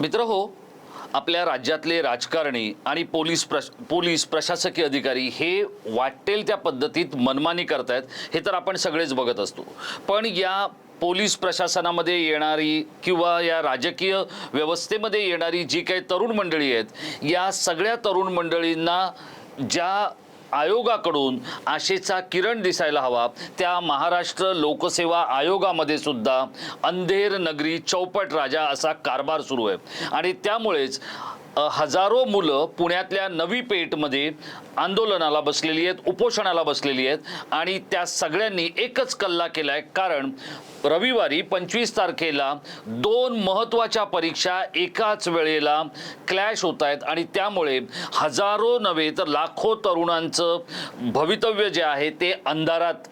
मित्र हो आपल्या राज्यातले राजकारणी आणि पोलीस प्रश पोलीस प्रशासकीय अधिकारी हे वाटेल त्या पद्धतीत मनमानी करतायत हे तर आपण सगळेच बघत असतो. पण या पोलीस प्रशासनामध्ये येणारी किंवा या राजकीय व्यवस्थेमध्ये येणारी जी काही तरुण मंडळी आहेत या सगळ्या तरुण मंडळींना ज्या आयोगाकडून आशेचा किरण दिसायला हवा. त्या महाराष्ट्र लोकसेवा आयोगामध्ये सुद्धा अंधेर नगरी चौपट राजा असा कारभार सुरू आहे. आणि त्यामुळेच हजारो मुलं पुण्यातल्या नवी पेठमध्ये आंदोलनाला बसलेली आहेत उपोषणाला बसलेली आहेत आणि त्या सगळ्यांनी एकच कल्ला केला आहे कारण रविवारी पंचवीस तारखेला दोन महत्त्वाच्या परीक्षा एकाच वेळेला क्लॅश होत आहेत आणि त्यामुळे हजारो नव्हे तर लाखो तरुणांचं भवितव्य जे आहे ते अंधारात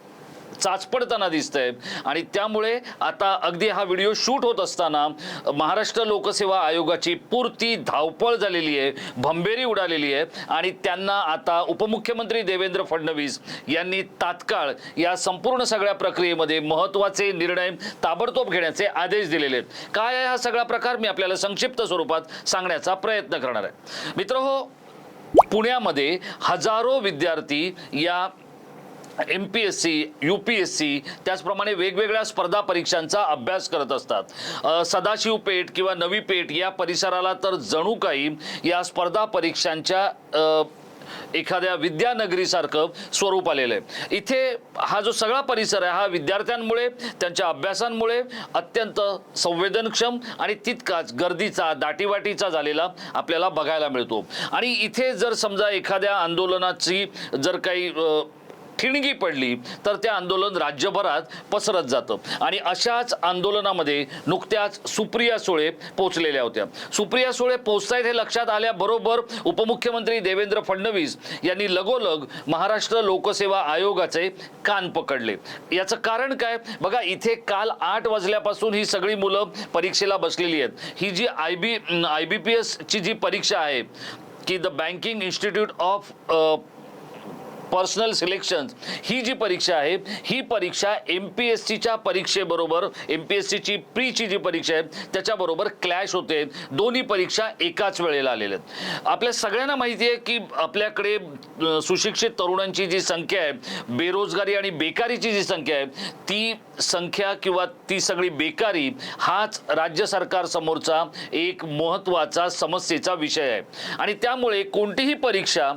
चाचपडताना दिसतंय. आणि त्यामुळे आता अगदी हा व्हिडिओ शूट होत असताना महाराष्ट्र लोकसेवा आयोगाची पूर्ती धावपळ झालेली आहे भंबेरी उडालेली आहे. आणि त्यांना आता उपमुख्यमंत्री देवेंद्र फडणवीस यांनी तात्काळ या संपूर्ण सगळ्या प्रक्रियेमध्ये महत्त्वाचे निर्णय ताबडतोब घेण्याचे आदेश दिलेले आहेत. काय आहे हा सगळा प्रकार? मी आपल्याला संक्षिप्त स्वरूपात सांगण्याचा प्रयत्न करणार आहे. मित्र हो पुण्यामध्ये हजारो विद्यार्थी या M P S C U P S C त्याचप्रमाणे वेगवेगळ्या स्पर्धा परीक्षांचा अभ्यास करत असतात. सदाशिव पेठ किंवा नवी पेठ या परिसराला तर जणू काही या स्पर्धा परीक्षांच्या एखाद्या विद्यानगरीसारखं स्वरूप आलेलं आहे. इथे हा जो सगळा परिसर आहे हा विद्यार्थ्यांमुळे त्यांच्या अभ्यासांमुळे अत्यंत संवेदनक्षम आणि तितकाच गर्दीचा दाटीवाटीचा झालेला आपल्याला बघायला मिळतो. आणि इथे जर समजा एखाद्या आंदोलनाची जर काही ठिणगी पडली तर ते आंदोलन राज्यभरात पसरत जातं. आणि अशाच आंदोलनामध्ये नुकत्याच सुप्रिया सुळे पोचलेल्या होत्या. सुप्रिया सुळे पोचतायत हे लक्षात आल्याबरोबर उपमुख्यमंत्री देवेंद्र फडणवीस यांनी लगोलग महाराष्ट्र लोकसेवा आयोगाचे कान पकडले. याचं कारण काय? बघा इथे काल आठ वाजल्यापासून ही सगळी मुलं परीक्षेला बसलेली आहेत. ही जी I B I B P एसची जी परीक्षा आहे की the banking institute of personnel selection ही जी परीक्षा आहे ही परीक्षा एम पी एस सीच्या परीक्षेबरोबर एम पी एस सीची प्रीची जी परीक्षा आहे त्याच्याबरोबर क्लॅश होते. दोन्ही परीक्षा एकाच वेळेला आलेल्या आहेत. आपल्या सगळ्यांना माहिती आहे की आपल्याकडे सुशिक्षित तरुणांची जी संख्या आहे बेरोजगारी आणि बेकारीची जी संख्या आहे ती संख्या किंवा ती सगळी बेकारी हाच राज्य सरकारसमोरचा एक महत्त्वाचा समस्येचा विषय आहे. आणि त्यामुळे कोणतीही परीक्षा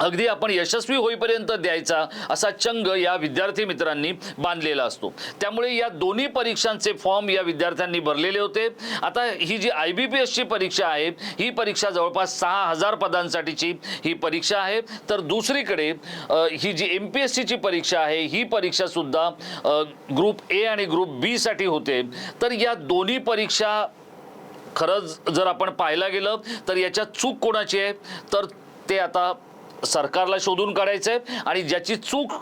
अगदी आपण यशस्वी होईपर्यंत द्यायचा असा चंग या विद्यार्थी मित्रांनी बांधलेला असतो. त्यामुळे या दोन्ही परीक्षांचे फॉर्म या विद्यार्थ्यांनी भरलेले होते. आता ही जी आय बी पी एसची परीक्षा आहे ही परीक्षा जवळपास सहा हजार पदांसाठीची ही परीक्षा आहे. तर दुसरीकडे ही जी एम पी एस सीची परीक्षा आहे ही परीक्षासुद्धा ग्रुप ए आणि ग्रुप बीसाठी होते. तर या दोन्ही परीक्षा खरंच जर आपण पाहायला गेलं तर याच्यात चूक कोणाची आहे? तर ते आता सरकारला शोधून काढायचं आहे आणि ज्याची चूक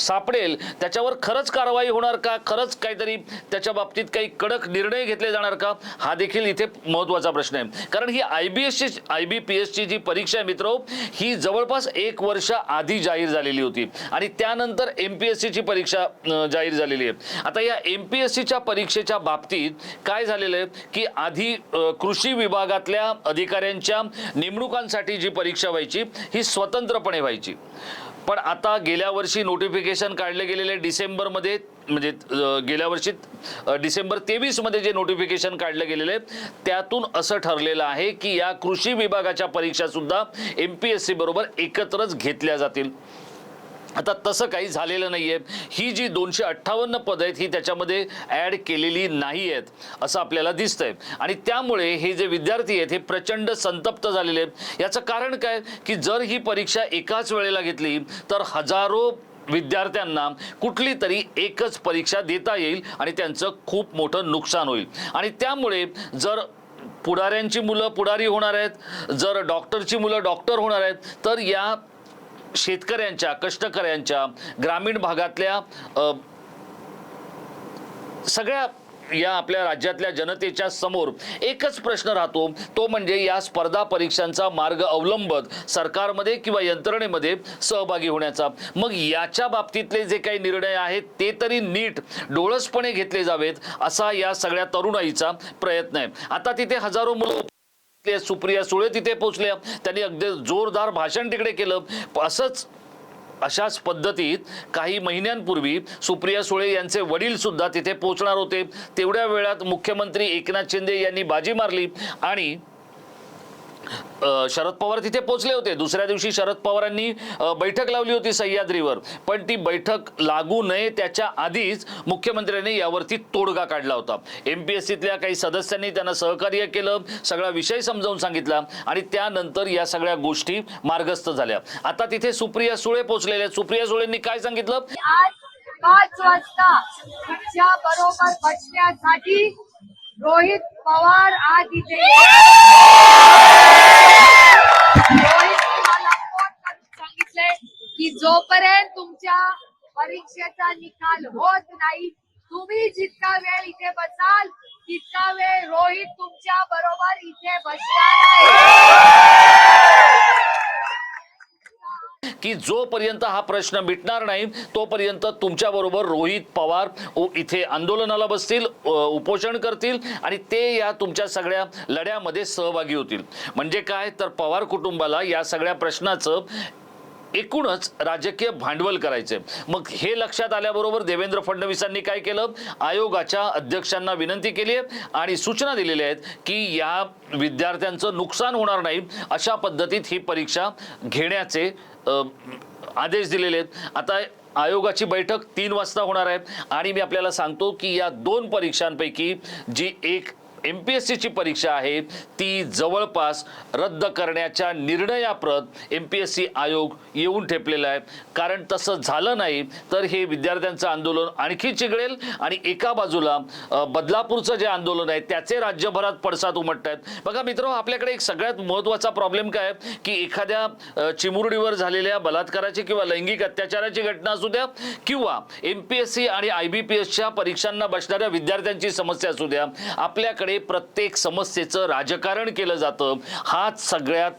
सापडेल त्याच्यावर खरंच कारवाई होणार का? खरंच काहीतरी त्याच्या बाबतीत काही कडक निर्णय घेतले जाणार का? हा देखील इथे महत्त्वाचा प्रश्न आहे. कारण ही आय बी एसची आय बी पी एसची जी परीक्षा आहे मित्र ही जवळपास एक वर्ष आधी जाहीर झालेली होती. आणि त्यानंतर एम पी एस सीची परीक्षा जाहीर झालेली आहे. आता या एम पी एस सीच्या परीक्षेच्या बाबतीत काय झालेलं आहे की आधी कृषी विभागातल्या अधिकाऱ्यांच्या नेमणुकांसाठी जी परीक्षा व्हायची ही स्वतंत्रपणे व्हायची. पण आता गेल्या वर्षी नोटिफिकेशन काढले गेलेले डिसेंबरमध्ये म्हणजे गेल्या वर्षी डिसेंबर तेवीसमध्ये जे नोटिफिकेशन काढलं गेलेलं आहे त्यातून असं ठरलेलं आहे की या कृषी विभागाच्या परीक्षा सुद्धा एम पी एस सी बरोबर एकत्रच घेतल्या जातील. आता तसं काही झालेलं नाही आहे ही जी दोनशे अठ्ठावन्न पदं आहेत ही त्याच्यामध्ये ॲड केलेली नाही आहेत असं आपल्याला दिसतंय. आणि त्यामुळे हे जे विद्यार्थी आहेत हे प्रचंड संतप्त झालेले आहेत. याचं कारण काय? की जर ही परीक्षा एकाच वेळेला घेतली तर हजारो विद्यार्थ्यांना कुठली तरी एकच परीक्षा देता येईल आणि त्यांचं खूप मोठं नुकसान होईल. आणि त्यामुळे जर पुढाऱ्यांची मुलं पुढारी होणार आहेत जर डॉक्टरची मुलं डॉक्टर होणार आहेत तर या शेतकऱ्यांच्या कष्टकऱ्यांच्या ग्रामीण भागातल्या सगळ्या या आपल्या राज्यातल्या जनतेच्या समोर एकच प्रश्न राहतो. तो म्हणजे या स्पर्धा परीक्षांचा मार्ग अवलंबत सरकारमध्ये किंवा यंत्रणेमध्ये सहभागी होण्याचा. मग याच्या बाबतीतले जे काही निर्णय आहेत ते तरी नीट डोळसपणे घेतले जावेत असा या सगळ्या तरुणाईचा प्रयत्न आहे. आता तिथे हजारो मुलं ते सुप्रिया सुळे तिथे पोचल्या त्यांनी अगदी जोरदार भाषण तिकडे केलं. असंच अशाच पद्धतीत काही महिन्यांपूर्वी सुप्रिया सुळे यांचे वडील सुद्धा तिथे पोहोचणार होते. तेवढ्या वेळात मुख्यमंत्री एकनाथ शिंदे यांनी बाजी मारली आणि शरद पवार तिथे पोहोचले होते. दुसऱ्या दिवशी शरद पवारांनी बैठक लावली होती सह्याद्रीवर. पण ती बैठक लागू नये त्याच्या आधीच मुख्यमंत्र्यांनी यावरती तोडगा काढला होता. एमपीएससीतल्या काही सदस्यांनी त्यांना सहकार्य केलं सगळा विषय समजावून सांगितला आणि त्यानंतर या सगळ्या गोष्टी मार्गस्थ झाल्या. आता तिथे सुप्रिया सुळे पोहोचलेल्या आहेत. सुप्रिया सुळेंनी काय सांगितलं? पाच वाजता बरोबर बसण्यासाठी रोहित पवार आज इथे परीक्षेचा निकाल होत नाही. तुम्ही जितका वेळ इथे बसाल तितका वेळ रोहित तुमच्या बरोबर इथे बसणार की जोपर्यंत हा प्रश्न मिटणार नाही तोपर्यंत तुमच्याबरोबर रोहित पवार इथे आंदोलनाला बसतील उपोषण करतील आणि ते या तुमच्या सगळ्या लढ्यामध्ये सहभागी होतील. म्हणजे काय? तर पवार कुटुंबाला या सगळ्या प्रश्नाचं एकूणच राजकीय भांडवल करायचे. मग हे लक्षात आल्याबरोबर देवेंद्र फडणवीसांनी काय केलं? आयोगाच्या अध्यक्षांना विनंती केली आहे आणि सूचना दिलेल्या आहेत की या विद्यार्थ्यांचं नुकसान होणार नाही अशा पद्धतीत ही परीक्षा घेण्याचे आदेश दिलेले आहेत. आता आयोगाची बैठक तीन वाजता होणार आहे आणि मी आपल्याला सांगतो की या दोन परीक्षांपैकी जी एक एम पी एस सीची परीक्षा आहे ती जवळपास रद्द करण्याच्या निर्णयाप्रत एम पी एस सी आयोग येऊन ठेपलेला आहे. कारण तसं झालं नाही तर हे विद्यार्थ्यांचं आंदोलन आणखी चिघळेल आणि एका बाजूला बदलापूरचं जे आंदोलन आहे त्याचे राज्यभरात पडसाद उमटत आहेत बघा मित्र आपल्याकडे एक सगळ्यात महत्त्वाचा प्रॉब्लेम काय आहे की एखाद्या चिमुरडीवर झालेल्या बलात्काराची किंवा लैंगिक अत्याचाराची घटना असू द्या किंवा एम पी एस सी आणि आय बी पी एसच्या परीक्षांना बसणाऱ्या विद्यार्थ्यांची समस्या असू द्या आपल्याकडे प्रत्येक समस्येचं राजकारण केलं जातं. हाच सगळ्यात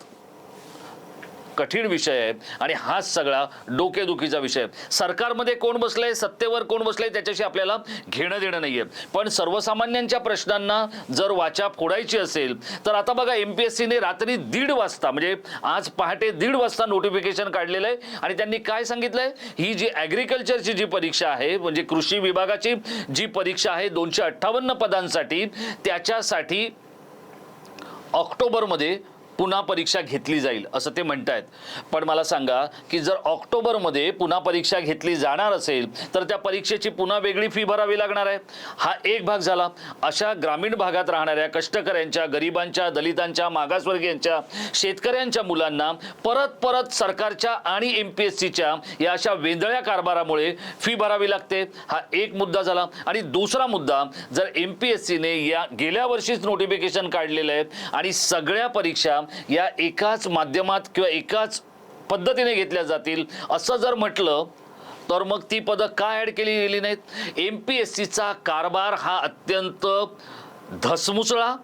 कठीण विषय आहे. आणि हाच सगळा डोकेदुखीचा विषय आहे. सरकारमध्ये कोण बसलंय सत्तेवर कोण बसलंय त्याच्याशी आपल्याला घेणं देणं नाहीये. पण सर्वसामान्यांच्या प्रश्नांना जर वाचा फोडायची असेल तर आता बघा एम पी एस सीने रात्री दीड वाजता म्हणजे आज पहाटे दीड वाजता नोटिफिकेशन काढलेलं आहे. आणि त्यांनी काय सांगितलंय? ही जी ॲग्रिकल्चरची जी परीक्षा आहे म्हणजे कृषी विभागाची जी परीक्षा आहे दोनशे अठ्ठावन्न पदांसाठी त्याच्यासाठी ऑक्टोबरमध्ये पुन्हा परीक्षा घेतली जाईल असं ते म्हणतायत. पण मला सांगा की जर ऑक्टोबरमध्ये पुन्हा परीक्षा घेतली जाणार असेल तर त्या परीक्षेची पुन्हा वेगळी फी भरावी लागणार आहे? हा एक भाग झाला. अशा ग्रामीण भागात राहणाऱ्या कष्टकऱ्यांच्या गरिबांच्या दलितांच्या मागासवर्गीयांच्या शेतकऱ्यांच्या मुलांना परत परत सरकारच्या आणि एम पी एस सीच्या या अशा वेंदळ्या कारभारामुळे फी भरावी लागते. हा एक मुद्दा झाला. आणि दुसरा मुद्दा जर एम पी एस सीने या गेल्या वर्षीच नोटिफिकेशन काढलेलं आहे आणि सगळ्या परीक्षा या एकाच माध्यमात किंवा एकाच पद्धतीने घेतल्या जातील असं जर म्हटलं तर मग ती पदं का ॲड केली गेली नाहीत? एम पी एस सीचा कारभार हा अत्यंत धसमुसळा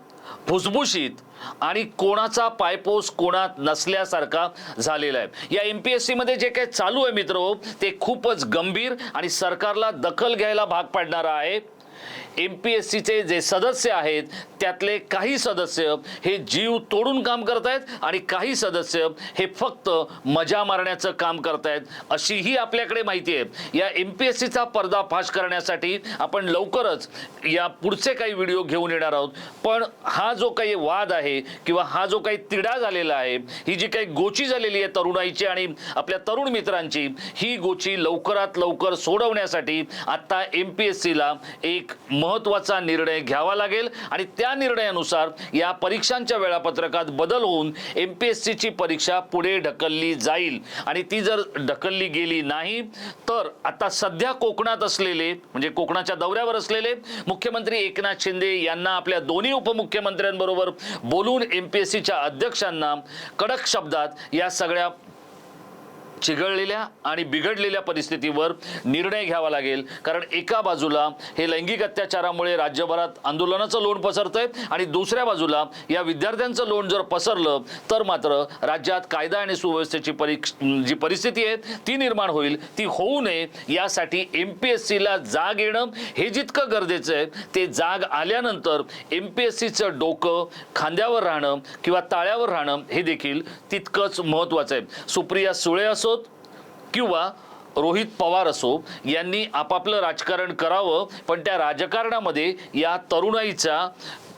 भुसभुशीत आणि कोणाचा पायपोस कोणात नसल्यासारखा झालेला आहे. या एम पी एस सीमध्ये जे काही चालू आहे मित्र ते खूपच गंभीर आणि सरकारला दखल घ्यायला भाग पाडणारा आहे. एम पी एस सीचे जे सदस्य आहेत त्यातले काही सदस्य हे जीव तोडून काम करतायत आणि काही सदस्य हे फक्त मजा मारण्याचं काम करतायत अशीही आपल्याकडे माहिती आहे. या एम पी एस सीचा पर्दाफाश करण्यासाठी आपण लवकरच या पुढचे काही व्हिडिओ घेऊन येणार आहोत. पण हा जो काही वाद आहे किंवा हा जो काही तिढा झालेला आहे ही जी काही गोची झालेली आहे तरुणाईची आणि आपल्या तरुण मित्रांची ही गोची लवकरात लवकर सोडवण्यासाठी आत्ता एम पी एस सीला एक महत्त्वाचा निर्णय घ्यावा लागेल आणि त्या निर्णयानुसार या परीक्षांच्या वेळापत्रकात बदल होऊन एम पी एस सीची परीक्षा पुढे ढकलली जाईल. आणि ती जर ढकलली गेली नाही तर आता सध्या कोकणात असलेले म्हणजे कोकणाच्या दौऱ्यावर असलेले मुख्यमंत्री एकनाथ शिंदे यांना आपल्या दोन्ही उपमुख्यमंत्र्यांबरोबर बोलून एम पी एस सीच्या अध्यक्षांना कडक शब्दात या सगळ्या चिघळलेल्या आणि बिघडलेल्या परिस्थितीवर निर्णय घ्यावा लागेल. कारण एका बाजूला हे लैंगिक अत्याचारामुळे राज्यभरात आंदोलनाचं लोण पसरतंय आणि दुसऱ्या बाजूला या विद्यार्थ्यांचं लोण जर पसरलं तर मात्र राज्यात कायदा आणि सुव्यवस्थेची परीक्ष जी परिस्थिती आहे ती निर्माण होईल. ती होऊ नये. यासाठी एम पी एस सीला जाग येणं हे जितकं गरजेचं आहे ते जाग आल्यानंतर एम पी एस सीचं डोकं खांद्यावर राहणं किंवा ताळ्यावर राहणं हे देखील तितकंच महत्त्वाचं आहे. सुप्रिया सुळे असो किंवा रोहित पवार असो यांनी आपापलं राजकारण करावं पण त्या राजकारणामध्ये या तरुणाईचा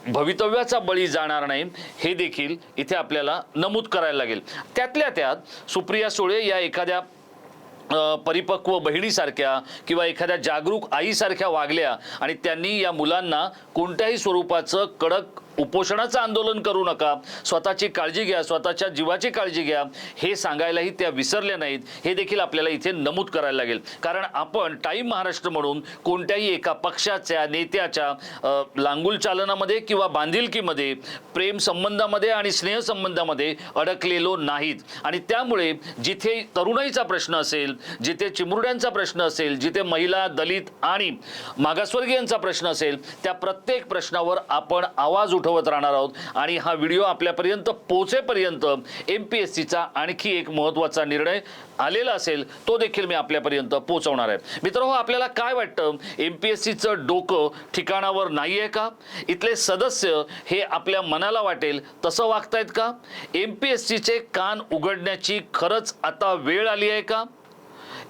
भवितव्याचा बळी जाणार नाही हे देखील इथे आपल्याला नमूद करायला लागेल. त्यातल्या त्यात सुप्रिया सुळे या एखाद्या परिपक्व बहिणीसारख्या किंवा एखाद्या जागरूक आईसारख्या वागल्या आणि त्यांनी या मुलांना कोणत्याही स्वरूपाचं कडक उपोषणाचं आंदोलन करू नका. स्वतःची काळजी घ्या स्वतःच्या जीवाची काळजी घ्या. हे सांगायलाही त्या विसरल्या नाहीत. हे देखील आपल्याला इथे नमूद करायला लागेल. कारण आपण टाईम महाराष्ट्र म्हणून कोणत्याही एका पक्षाच्या नेत्याच्या लांगुल चालनामध्ये किंवा बांधिलकीमध्ये प्रेम संबंधामध्ये आणि स्नेहसंबंधामध्ये अडकलेलो नाहीत. आणि त्यामुळे जिथे तरुणाईचा प्रश्न असेल जिथे चिमुरड्यांचा प्रश्न असेल जिथे महिला दलित आणि मागासवर्गीयांचा प्रश्न असेल त्या प्रत्येक प्रश्नावर आपण आवाज उठवत राहणार आहोत. आणि हा व्हिडिओ आपल्यापर्यंत पोहोचेपर्यंत एम पी एस सीचा आणखी एक महत्त्वाचा निर्णय आलेला असेल तो देखील मी आपल्यापर्यंत पोहोचवणार आहे. मित्र आपल्याला काय वाटतं? एम पी एस सीचं डोकं ठिकाणावर नाही आहे का? इथले सदस्य हे आपल्या मनाला वाटेल तसं वागतायत का? एम पी एस सीचे कान उघडण्याची खरंच आता वेळ आली आहे का?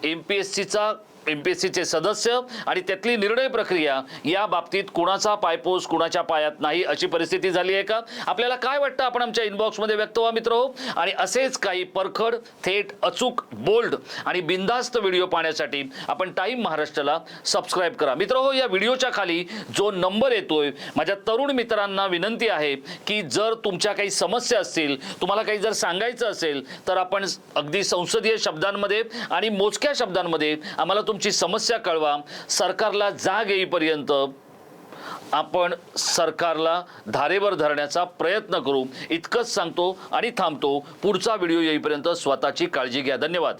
एम पी एस सीचा एम पी एस सीचे सदस्य आणि त्यातली निर्णय प्रक्रिया या बाबतीत कुणाचा पायपोस कुणाच्या पायात नाही अशी परिस्थिती झाली आहे का? आपल्याला काय वाटतं आपण आमच्या इनबॉक्समध्ये व्यक्त व्हा मित्र हो. आणि असेच काही परखड थेट अचूक बोल्ड आणि बिनधास्त व्हिडिओ पाहण्यासाठी आपण टाईम महाराष्ट्राला सबस्क्राईब करा. मित्र हो या व्हिडिओच्या खाली जो नंबर येतोय माझ्या तरुण मित्रांना विनंती आहे की जर तुमच्या काही समस्या असतील तुम्हाला काही जर सांगायचं असेल तर आपण अगदी संसदीय शब्दांमध्ये आणि मोजक्या शब्दांमध्ये आम्हाला तुमची समस्या कळवा. सरकारला जाग येईपर्यंत आपण सरकारला धारेवर धरण्याचा प्रयत्न करू. इतकंच सांगतो आणि थांबतो. पुढचा व्हिडिओ येईपर्यंत स्वतःची काळजी घ्या. धन्यवाद.